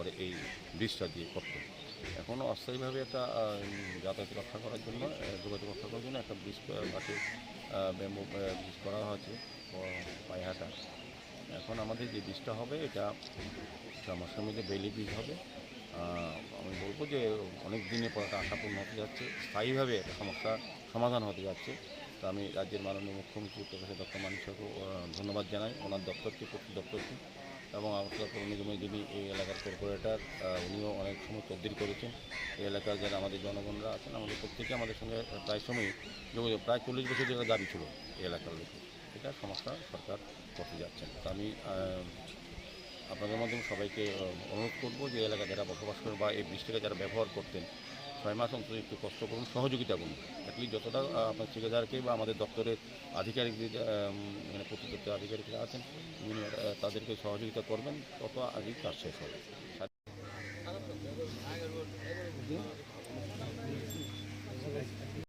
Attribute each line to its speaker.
Speaker 1: করে এই ব্রিজটা দিয়ে করতে। এখনও অস্থায়ীভাবে একটা যাতায়াত রক্ষা করার জন্য যোগাযোগ রক্ষা করার জন্য একটা ব্রিজ পাশে ব্যাম্বু ব্রিজ করা হয়েছে পায়হাটা এখন আমাদের যে ব্রিজটা হবে, এটা সমস্যার মধ্যে বেলি ব্রিজ হবে। আমি বলব যে অনেক দিনে পর একটা আশাপূর্ণ হতে যাচ্ছে, স্থায়ীভাবে একটা সমস্যা সমাধান হতে যাচ্ছে। তো আমি রাজ্যের মাননীয় মুখ্যমন্ত্রী প্রফেসর ডক্টর মানিককে ধন্যবাদ জানাই। ওনার দপ্তরকে প্রতি দপ্তরকে এবং আমাদের পৌর নিগমের যিনি এই এলাকার কর্পোরেটর উনিও অনেক সময় তদ্বির করেছেন। এই এলাকার যারা আমাদের জনগণরা আছেন, আমাদের প্রত্যেকে আমাদের সঙ্গে প্রায় সময় যোগাযোগ, প্রায় চল্লিশ বছর যেটা দাবি ছিল এই এলাকার লোক। এটা সমস্যা সরকার করতে যাচ্ছেন তো আমি আপনাদের মাধ্যমে সবাইকে অনুরোধ করব যে এলাকা যারা বসবাস করেন বা এই বৃষ্টিকে যারা ব্যবহার করতেন ছয় মাস অন্তত একটু কষ্ট করুন, সহযোগিতা করুন। অ্যাটলিস্ট যতটা আপনার ঠিকাদারকে বা আমাদের দপ্তরের আধিকারিক মানে প্রতি আধিকারিকরা আছেন তাদেরকে সহযোগিতা করবেন, তত আগেই কাজ শেষ হবে।